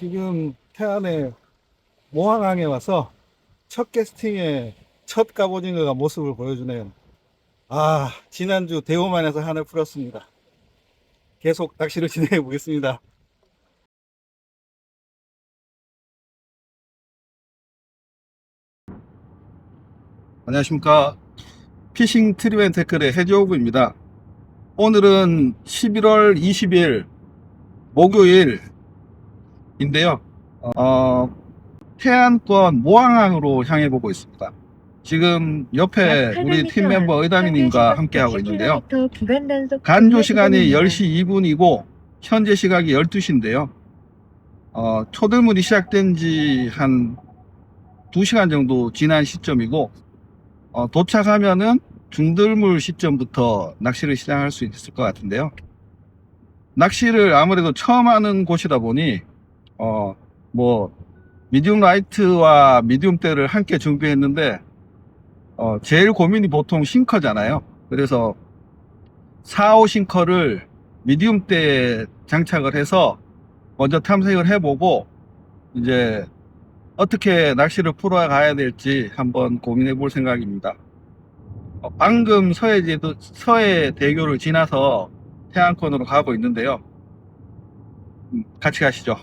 지금 태안의 모항항에 와서 첫 캐스팅에 첫 갑오징어가 모습을 보여주네요. 아, 지난주 대호만에서 한을 풀었습니다. 계속 낚시를 진행해 보겠습니다. 안녕하십니까. 피싱 트리맨 태클의 해지호구입니다. 오늘은 11월 20일 목요일 인데요. 어, 태안권 모항항으로 향해 보고 있습니다. 지금 옆에 우리 팀 멤버 의담이님과 함께하고 있는데요. 간조 시간이 10시 2분이고 현재 시각이 12시인데요. 어, 초들물이 시작된 지 한 2시간 정도 지난 시점이고 어, 도착하면은 중들물 시점부터 낚시를 시작할 수 있을 것 같은데요. 낚시를 아무래도 처음 하는 곳이다 보니 어, 뭐 미디움 라이트와 미디움 대를 함께 준비했는데 어, 제일 고민이 보통 싱커잖아요. 그래서 4, 5 싱커를 미디움 대에 장착을 해서 먼저 탐색을 해보고 이제 어떻게 낚시를 풀어가야 될지 한번 고민해 볼 생각입니다. 어, 방금 서해제도, 서해 대교를 지나서 태안권으로 가고 있는데요. 음, 같이 가시죠.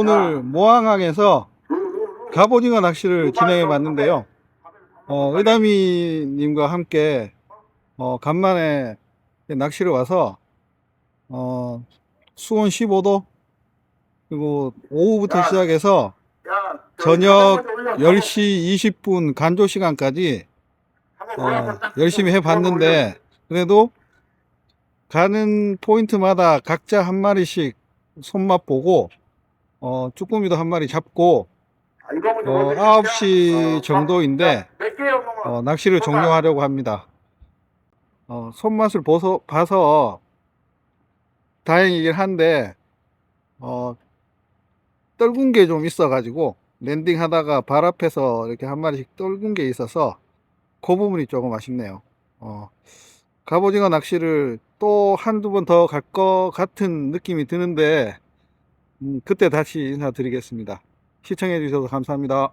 오늘 모항항에서 갑오징어 낚시를 진행해 봤는데요. 어, 의담이님과 함께 어, 간만에 낚시를 와서 어, 수온 15도 그리고 오후부터 시작해서 저녁 10시 20분 간조 시간까지 어, 열심히 해봤는데 그래도 가는 포인트마다 각자 한 마리씩 손맛 보고 어, 쭈꾸미도 한 마리 잡고 어, 9시 정도인데 어, 낚시를 종료하려고 합니다. 어, 손맛을 보서, 봐서 다행이긴 한데 어, 떨군 게 좀 있어가지고 랜딩 하다가 발 앞에서 이렇게 한 마리씩 떨군 게 있어서 그 부분이 조금 아쉽네요. 어, 갑오징어 낚시를 또 한두 번 더 갈 것 같은 느낌이 드는데 음, 그때 다시 인사드리겠습니다. 시청해 주셔서 감사합니다.